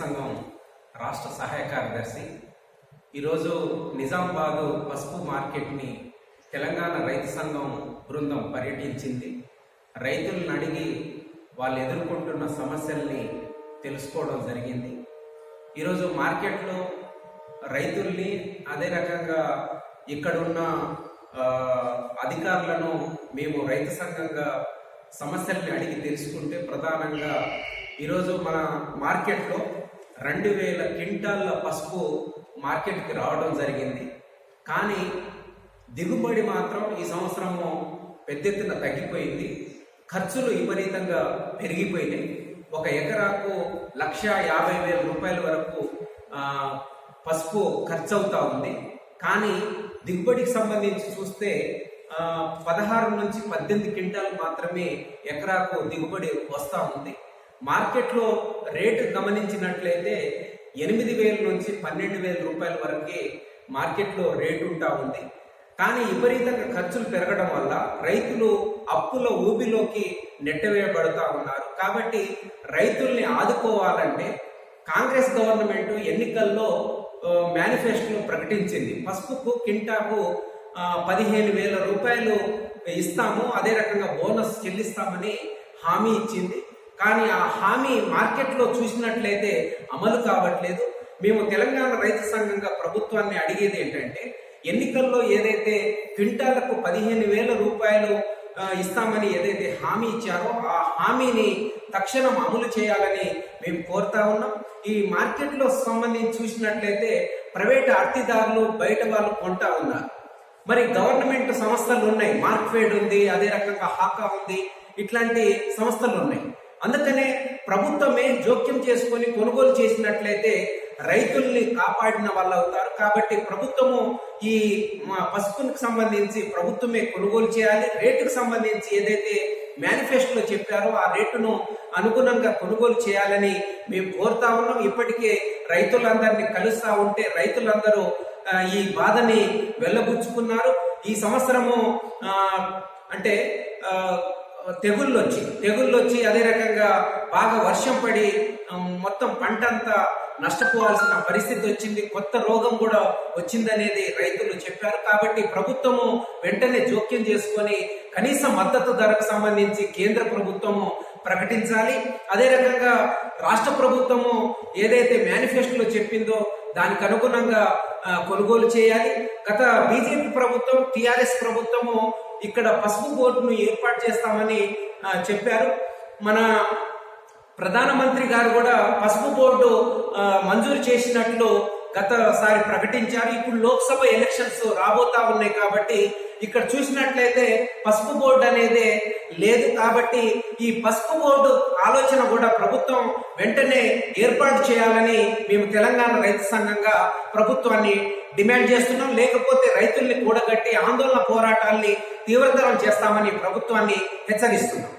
సంఘం రాష్ట్ర సహాయ కార్యదర్శి. ఈరోజు నిజామాబాదు పసుపు మార్కెట్ని తెలంగాణ రైతు సంఘం బృందం పర్యటించింది. రైతులను అడిగి వాళ్ళు ఎదుర్కొంటున్న సమస్యల్ని తెలుసుకోవడం జరిగింది. ఈరోజు మార్కెట్లో రైతుల్ని అదే రకంగా ఇక్కడున్న అధికారులను మేము రైతు సంఘంగా సమస్యల్ని అడిగి తెలుసుకుంటే ప్రధానంగా ఈరోజు మన మార్కెట్లో రెండు వేల క్వింటాల్ల పసుపు మార్కెట్కి రావడం జరిగింది. కానీ దిగుబడి మాత్రం ఈ సంవత్సరము పెద్ద ఎత్తున తగ్గిపోయింది. ఖర్చులు విపరీతంగా పెరిగిపోయినాయి. ఒక ఎకరాకు లక్ష యాభై వేల రూపాయల వరకు పసుపు ఖర్చు అవుతా ఉంది. కానీ దిగుబడికి సంబంధించి చూస్తే పదహారు నుంచి పద్దెనిమిది క్వింటాలు మాత్రమే ఎకరాకు దిగుబడి వస్తూ ఉంది. మార్కెట్లో రేటు గమనించినట్లయితే ఎనిమిది వేల నుంచి పన్నెండు వేల రూపాయల వరకే మార్కెట్లో రేటు ఉంటా ఉంది. కానీ విపరీతంగా ఖర్చులు పెరగడం వల్ల రైతులు అప్పుల ఊబిలోకి నెట్టవేయబడుతూ ఉన్నారు. కాబట్టి రైతుల్ని ఆదుకోవాలంటే కాంగ్రెస్ గవర్నమెంట్ ఎన్నికల్లో ఆ, మేనిఫెస్టో ప్రకటించింది. పసుపుకు కింటాకు పదిహేను వేల రూపాయలు ఇస్తాము. అదే రకంగా బోనస్ చెల్లిస్తామని హామీ ఇచ్చింది. కానీ ఆ హామీ మార్కెట్లో చూసినట్లయితే అమలు కావట్లేదు. మేము తెలంగాణ రైతు సంఘంగా ప్రభుత్వాన్ని అడిగేది ఏంటంటే ఎన్నికల్లో ఏదైతే క్వింటాలకు పదిహేను వేల రూపాయలు ఇస్తామని ఏదైతే హామీ ఇచ్చారో ఆ హామీని తక్షణం అమలు చేయాలని మేము కోరుతా ఉన్నాం. ఈ మార్కెట్లో సంబంధించి చూసినట్లయితే ప్రైవేట్ అర్థిదారులు బయట వాళ్ళు కొంటా ఉన్నారు. మరి గవర్నమెంట్ సంస్థలు ఉన్నాయి. మార్క్ఫేడ్ ఉంది అదే రకంగా హాకా ఉంది. ఇట్లాంటి సంస్థలు ఉన్నాయి. అందుకనే ప్రభుత్వమే జోక్యం చేసుకొని కొనుగోలు చేసినట్లయితే రైతుల్ని కాపాడిన వాళ్ళు అవుతారు. కాబట్టి ప్రభుత్వము ఈ మా పసుపునికి సంబంధించి ప్రభుత్వమే కొనుగోలు చేయాలి. రేటుకు సంబంధించి ఏదైతే మేనిఫెస్టోలో చెప్పారో ఆ రేటును అనుగుణంగా కొనుగోలు చేయాలని మేము కోరుతా ఉన్నాం. ఇప్పటికే రైతులందరినీ కలుస్తా ఉంటే రైతులందరూ ఈ బాధని వెళ్ళబుచ్చుకున్నారు. ఈ సంవత్సరము అంటే తెగుళ్ళు వచ్చి తెగుళ్ళు వచ్చి అదే రకంగా బాగా వర్షం పడి మొత్తం పంట అంతా నష్టపోవాల్సిన పరిస్థితి వచ్చింది కొత్త రోగం కూడా వచ్చిందనేది రైతులు చెప్పారు. కాబట్టి ప్రభుత్వము వెంటనే జోక్యం చేసుకొని కనీస మద్దతు ధరకు సంబంధించి కేంద్ర ప్రభుత్వము ప్రకటించాలి. అదే రకంగా రాష్ట్ర ప్రభుత్వము ఏదైతే మేనిఫెస్టోలో చెప్పిందో దానికి అనుగుణంగా కొనుగోలు చేయాలి. గత బీజేపీ ప్రభుత్వం టిఆర్ఎస్ ప్రభుత్వము ఇక్కడ పసుపు బోర్డును ఏర్పాటు చేస్తామని చెప్పారు. మన ప్రధానమంత్రి గారు కూడా పసుపు బోర్డు మంజూరు చేసినట్లు గతసారి ప్రకటించారు. ఇప్పుడు లోక్సభ ఎలక్షన్స్ రాబోతా ఉన్నాయి కాబట్టి ఇక్కడ చూసినట్లయితే పసుపు బోర్డు అనేది లేదు కాబట్టి ఈ పసుపు బోర్డు ఆలోచన కూడా ప్రభుత్వం వెంటనే ఏర్పాటు చేయాలని మేము తెలంగాణ రైతు సంఘంగా ప్రభుత్వాన్ని డిమాండ్ చేస్తున్నాం. లేకపోతే రైతుల్ని కూడగట్టి ఆందోళన పోరాటాల్ని తీవ్రతరం చేస్తామని ప్రభుత్వాన్ని హెచ్చరిస్తున్నాం.